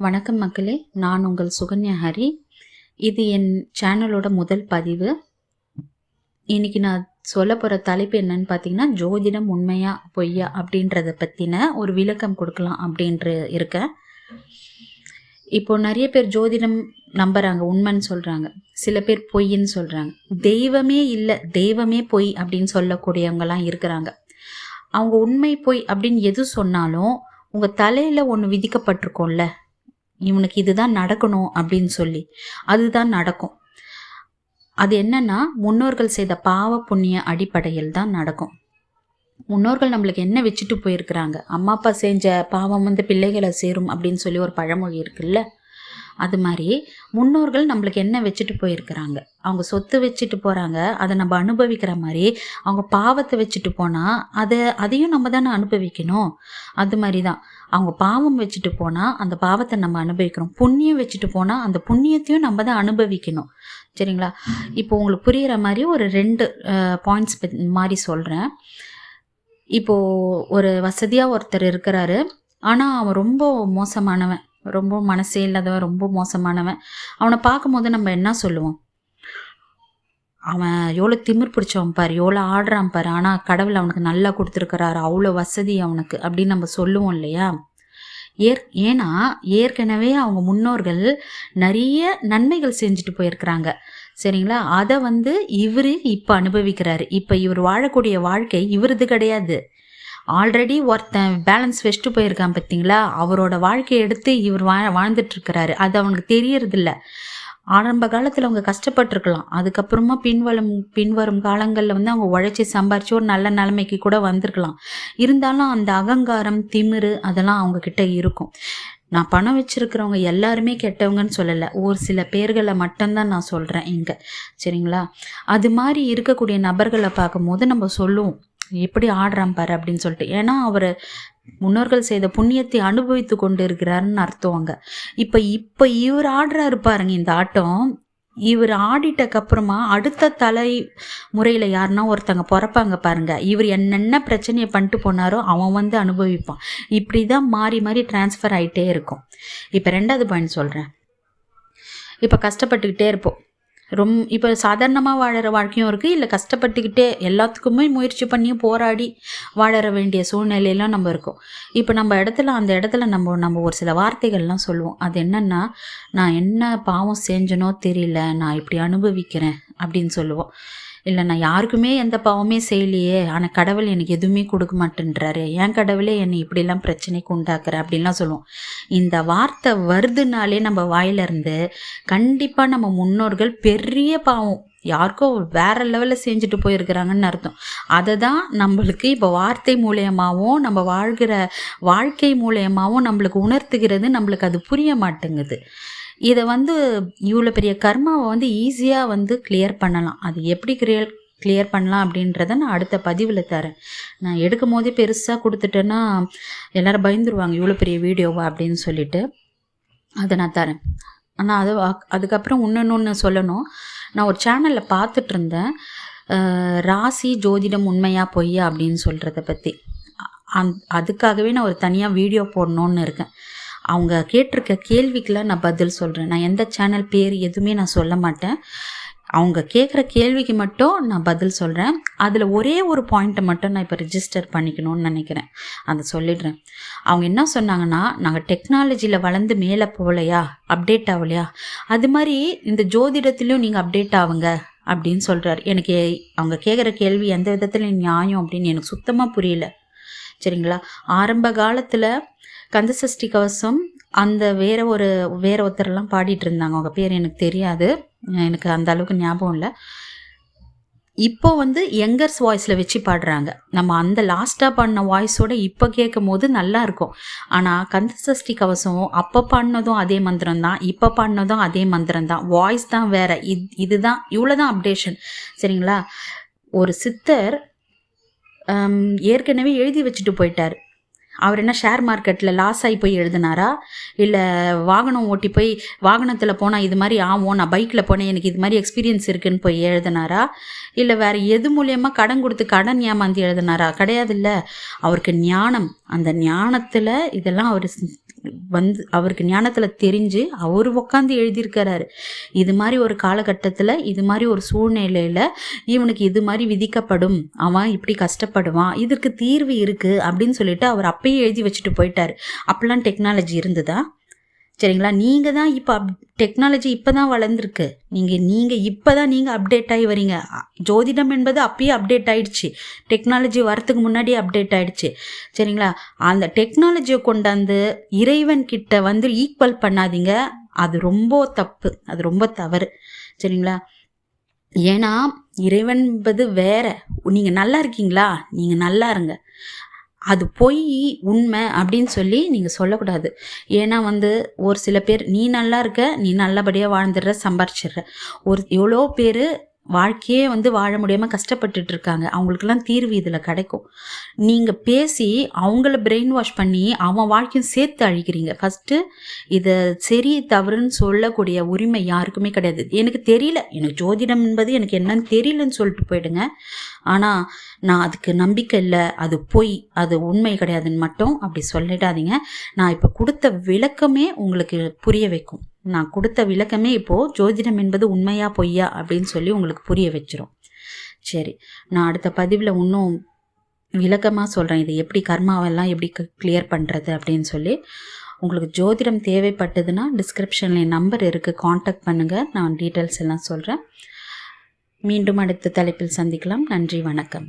வணக்கம் மக்களே நான் உங்கள் சுகன்யா ஹரி. இது என் சேனலோட முதல் பதிவு. இன்றைக்கி நான் சொல்ல போகிற தலைப்பு என்னன்னு பார்த்தீங்கன்னா ஜோதிடம் உண்மையா பொய்யா அப்படின்றத பற்றின ஒரு விளக்கம் கொடுக்கலாம் அப்படின்ற இருக்கேன். இப்போ நிறைய பேர் ஜோதிடம் நம்புறாங்க உண்மைன்னு சொல்கிறாங்க சில பேர் பொய்ன்னு சொல்கிறாங்க தெய்வமே இல்லை தெய்வமே பொய் அப்படின்னு சொல்லக்கூடியவங்கலாம் இருக்கிறாங்க. அவங்க உண்மை பொய் அப்படின்னு எது சொன்னாலும் உங்கள் தலையில் ஒன்று விதிக்கப்பட்டிருக்கோம்ல இவனுக்கு இதுதான் நடக்கணும் அப்படின்னு சொல்லி. அதுதான் நடக்கும். அது என்னன்னா முன்னோர்கள் செய்த பாவ புண்ணிய அடிப்படையில் தான் நடக்கும். முன்னோர்கள் நம்மளுக்கு என்ன வச்சுட்டு போயிருக்கிறாங்க? அம்மா அப்பா செஞ்ச பாவம் வந்து பிள்ளைகளை சேரும் அப்படின்னு சொல்லி ஒரு பழமொழி இருக்குல்ல? அது மாதிரி முன்னோர்கள் நம்மளுக்கு என்ன வச்சுட்டு போயிருக்கிறாங்க? அவங்க சொத்து வச்சுட்டு போகிறாங்க அதை நம்ம அனுபவிக்கிற மாதிரி அவங்க பாவத்தை வச்சுட்டு போனால் அதை அதையும் நம்ம தானே அனுபவிக்கணும்? அது மாதிரி தான் அவங்க பாவம் வச்சுட்டு போனால் அந்த பாவத்தை நம்ம அனுபவிக்கிறோம். புண்ணியம் வச்சுட்டு போனால் அந்த புண்ணியத்தையும் நம்ம தான் அனுபவிக்கணும். சரிங்களா? இப்போ உங்களுக்கு புரிகிற மாதிரி ஒரு ரெண்டு பாயிண்ட்ஸ் மாதிரி சொல்கிறேன் இப்போது ஒரு வசதியாக ஒருத்தர் இருக்கிறாரு. ஆனால் அவன் ரொம்ப மோசமானவன். ரொம்ப மனசே இல்லாதவன் ரொம்ப மோசமானவன். அவனை பார்க்கும்போது நம்ம என்ன சொல்லுவோம்? அவன் எவ்வளோ திமிர் பிடிச்சவன் பாரு எவ்வளோ ஆடுறான் பாரு. ஆனால் கடவுள் அவனுக்கு நல்லா கொடுத்துருக்கிறாரு. அவ்வளோ வசதி அவனுக்கு அப்படின்னு நம்ம சொல்லுவோம் இல்லையா? ஏற் ஏன்னா ஏற்கனவே அவங்க முன்னோர்கள் நிறைய நன்மைகள் செஞ்சுட்டு போயிருக்கிறாங்க. சரிங்களா? அதை வந்து இவர் இப்போ அனுபவிக்கிறாரு. இப்போ இவர் வாழக்கூடிய வாழ்க்கை இவரது கிடையாது. ஆல்ரெடி ஒருத்தன் பேலன்ஸ் வச்சுட்டு போயிருக்கான் பார்த்தீங்களா? அவரோட வாழ்க்கையை எடுத்து இவர் வா வாழ்ந்துட்டுருக்கிறாரு. அது அவனுக்கு தெரியறதில்ல. ஆரம்ப காலத்தில் அவங்க கஷ்டப்பட்டிருக்கலாம். அதுக்கப்புறமா பின்வரும் பின்வரும் காலங்களில் வந்து அவங்க உழைச்சி சம்பாரிச்சு ஒரு நல்ல நிலைமைக்கு கூட வந்திருக்கலாம். இருந்தாலும் அந்த அகங்காரம் திமிரு அதெல்லாம் அவங்க கிட்ட இருக்கும். நான் பணம் வச்சுருக்கிறவங்க எல்லாருமே கெட்டவங்கன்னு சொல்லலை. ஒரு சில பேர்களை மட்டும்தான் நான் சொல்கிறேன் இங்கே. சரிங்களா? அது மாதிரி இருக்கக்கூடிய நபர்களை பார்க்கும்போது நம்ம சொல்லுவோம். எப்படி ஆடுறான் பாரு அப்படின்னு சொல்லிட்டு. ஏன்னா அவர் முன்னோர்கள் செய்த புண்ணியத்தை அனுபவித்து கொண்டு இருக்கிறாருன்னு அர்த்தம் அங்கே. இப்போ இப்போ இவர் ஆடுறாரு பாருங்க இந்த ஆட்டம். இவர் ஆடிட்டக்கப்புறமா அடுத்த தலை முறையில் யாருன்னா ஒருத்தங்க பிறப்பாங்க பாருங்க. இவர் என்னென்ன பிரச்சனையை பண்ணிட்டு போனாரோ அவன் வந்து அனுபவிப்பான். இப்படி தான் மாறி மாறி டிரான்ஸ்ஃபர் ஆகிட்டே இருக்கும். இப்போ ரெண்டாவது பாயிண்ட் சொல்கிறேன் இப்போ கஷ்டப்பட்டுக்கிட்டே இருப்போம். ரொம் இப்போ சாதாரணமாக வாழற வாழ்க்கையும் இருக்குது இல்லை கஷ்டப்பட்டுக்கிட்டே எல்லாத்துக்குமே முயற்சி பண்ணி போராடி வாழற வேண்டிய சூழ்நிலையெல்லாம் நம்ம இருக்கோம். இப்போ நம்ம இடத்துல அந்த இடத்துல நம்ம நம்ம ஒரு சில வார்த்தைகள்லாம் சொல்லுவோம். அது என்னென்னா நான் என்ன பாவம் செஞ்சனோ தெரியல நான் இப்படி அனுபவிக்கிறேன் அப்படின்னு சொல்லுவோம். இல்லை நான் யாருக்குமே எந்த பாவமே செய்யலையே. ஆனால் கடவுள் எனக்கு எதுவுமே கொடுக்க மாட்டேன்றாரு. என் கடவுளே என்னை இப்படிலாம் பிரச்சனைக்கு உண்டாக்குற? அப்படின்லாம் சொல்லுவோம். இந்த வார்த்தை வருதுனாலே நம்ம வாயிலிருந்து கண்டிப்பாக நம்ம முன்னோர்கள் பெரிய பாவம். யாருக்கோ வேற லெவலில் செஞ்சுட்டு போயிருக்கிறாங்கன்னு அர்த்தம். அதை தான் நம்மளுக்கு இப்போ வார்த்தை மூலியமாகவும் நம்ம வாழ்கிற வாழ்க்கை மூலியமாகவும் நம்மளுக்கு உணர்த்துகிறது நம்மளுக்கு அது புரிய மாட்டேங்குது. இதை வந்து இவ்வளோ பெரிய கர்மாவை வந்து ஈஸியாக வந்து கிளியர் பண்ணலாம். அது எப்படி கிளியர் கிளியர் பண்ணலாம் அப்படின்றத நான் அடுத்த பதிவில் தரேன். நான் எடுக்கும் போதே பெருசாக கொடுத்துட்டேன்னா எல்லோரும் பயந்துருவாங்க இவ்வளோ பெரிய வீடியோவா அப்படின்னு சொல்லிட்டு. அதை நான் தரேன். ஆனால் அது அதுக்கப்புறம் இன்னொன்று ஒன்று சொல்லணும். நான் ஒரு சேனலில் பார்த்துட்டு இருந்தேன் ராசி ஜோதிடம் உண்மையா பொய்யா அப்படின்னு சொல்கிறத பற்றி அந் அதுக்காகவே நான் ஒரு தனியாக வீடியோ போடணுன்னு இருக்கேன். அவங்க கேட்டிருக்க கேள்விக்கெலாம் நான் பதில் சொல்கிறேன் நான் எந்த சேனல் பேர் எதுவுமே நான் சொல்ல மாட்டேன். அவங்க கேட்குற கேள்விக்கு மட்டும் நான் பதில் சொல்கிறேன் அதில் ஒரே ஒரு பாயிண்ட்டை மட்டும் நான் இப்போ ரிஜிஸ்டர் பண்ணிக்கணும்னு நினைக்கிறேன். அதை சொல்லிடுறேன். அவங்க என்ன சொன்னாங்கன்னா நாங்கள் டெக்னாலஜியில் வளர்ந்து மேலே போகலையா? அப்டேட் ஆகலையா? அது மாதிரி இந்த ஜோதிடத்துலேயும் நீங்கள் அப்டேட் ஆகுங்க அப்படின்னு சொல்கிறார் எனக்கு அவங்க கேட்குற கேள்வி எந்த விதத்தில் நியாயம் அப்படின்னு எனக்கு சுத்தமாக புரியல. சரிங்களா? ஆரம்ப காலத்தில் கந்தசஷ்டி கவசம் அந்த வேற ஒரு வேற ஒருத்தரெல்லாம் பாடிட்டு இருந்தாங்க அவங்க பேர் எனக்கு தெரியாது. எனக்கு அந்த அளவுக்கு ஞாபகம் இல்லை. இப்போ வந்து யங்கர்ஸ் வாய்ஸில் வச்சு பாடுறாங்க. நம்ம அந்த லாஸ்ட்டாக பாடின வாய்ஸோட இப்போ கேட்கும் போது நல்லா இருக்கும். ஆனால் கந்தசஷ்டி கவசம் அப்போ பாடினதும் அதே மந்திரம் தான் இப்போ பாடினதும் அதே மந்திரம் தான். வாய்ஸ் தான் வேற. இது இதுதான் இவ்வளோ தான் அப்டேஷன் சரிங்களா? ஒரு சித்தர் ஏற்கனவே எழுதி வச்சுட்டு போயிட்டார். அவர் என்ன ஷேர் மார்க்கெட்டில் லாஸ் ஆகி போய் எழுதினாரா? இல்லை வாகனம் ஓட்டி போய் வாகனத்தில் போனால் இது மாதிரி ஆகும் நான் பைக்கில் போனேன் எனக்கு இது மாதிரி எக்ஸ்பீரியன்ஸ் இருக்குன்னு போய் எழுதினாரா? இல்லை வேறு எது மூலியமாக கடன் கொடுத்து கடன் ஏமாந்து எழுதினாரா? கிடையாது இல்லை அவருக்கு ஞானம். அந்த ஞானத்தில் இதெல்லாம் அவர் வந்து அவருக்கு ஞானத்தில் தெரிஞ்சு அவர் உட்காந்து எழுதியிருக்கிறாரு. இது மாதிரி ஒரு காலகட்டத்தில் இது மாதிரி ஒரு சூழ்நிலையில் இவனுக்கு இது மாதிரி விதிக்கப்படும். அவன் இப்படி கஷ்டப்படுவான். இதற்கு தீர்வு இருக்குது அப்படின்னு சொல்லிட்டு அவர் அப்பயே எழுதி வச்சுட்டு போயிட்டார். அப்போல்லாம் டெக்னாலஜி இருந்ததா? சரிங்களா? நீங்கள் தான் இப்போ அப் டெக்னாலஜி இப்போ தான் வளர்ந்துருக்கு. நீங்கள் நீங்கள் இப்போ தான் நீங்கள் அப்டேட் ஆகி வரீங்க. ஜோதிடம் என்பது அப்பயே அப்டேட் ஆகிடுச்சு டெக்னாலஜி வரத்துக்கு முன்னாடியே அப்டேட் ஆகிடுச்சு சரிங்களா? அந்த டெக்னாலஜியை கொண்டாந்து இறைவன் கிட்ட வந்து ஈக்குவல் பண்ணாதீங்க. அது ரொம்ப தப்பு. அது ரொம்ப தவறு. சரிங்களா? ஏன்னா இறைவன் என்பது வேற. நீங்கள் நல்லா இருக்கீங்களா? நீங்கள் நல்லா இருங்க. அது பொய் உண்மை அப்படின்னு சொல்லி நீங்கள் சொல்லக்கூடாது. ஏன்னா வந்து ஒரு சில பேர் நீ நல்லா இருக்க நீ நல்லபடியாக வாழ்ந்துடுற சம்பாரிச்சிடுற. ஒரு எவ்வளோ பேர் வாழ்க்கையே வந்து வாழ முடியாமல் கஷ்டப்பட்டுட்டு இருக்காங்க அவங்களுக்கெல்லாம் தீர்வு இதில் கிடைக்கும். நீங்கள் பேசி அவங்கள பிரெயின் வாஷ் பண்ணி அவன் வாழ்க்கையும் சேர்த்து அழிக்கிறீங்க. ஃபஸ்ட்டு இதை சரி தவறுன்னு சொல்லக்கூடிய உரிமை யாருக்குமே கிடையாது. எனக்கு தெரியல. எனக்கு ஜோதிடம் என்பது எனக்கு என்னன்னு தெரியலன்னு சொல்லிட்டு போயிடுங்க. ஆனால் நான் அதுக்கு நம்பிக்கை இல்லை. அது பொய். அது உண்மை கிடையாதுன்னு மட்டும் அப்படி சொல்லிடாதீங்க. நான் இப்போ கொடுத்த விளக்கமே உங்களுக்கு புரிய வைக்கும். நான் கொடுத்த விளக்கமே இப்போது ஜோதிடம் என்பது உண்மையா பொய்யா அப்படின்னு சொல்லி உங்களுக்கு புரிய வச்சிரும். சரி நான் அடுத்த பதிவில் இன்னும் விளக்கமாக சொல்கிறேன் இது எப்படி கர்மாவெல்லாம் எப்படி கிளியர் பண்ணுறது அப்படின்னு சொல்லி. உங்களுக்கு ஜோதிடம் தேவைப்பட்டதுன்னா டிஸ்கிரிப்ஷனில் என் நம்பர் இருக்குது காண்டாக்ட் பண்ணுங்கள் நான் டீட்டெயில்ஸ் எல்லாம் சொல்கிறேன் மீண்டும் அடுத்த தலைப்பில் சந்திக்கலாம். நன்றி வணக்கம்.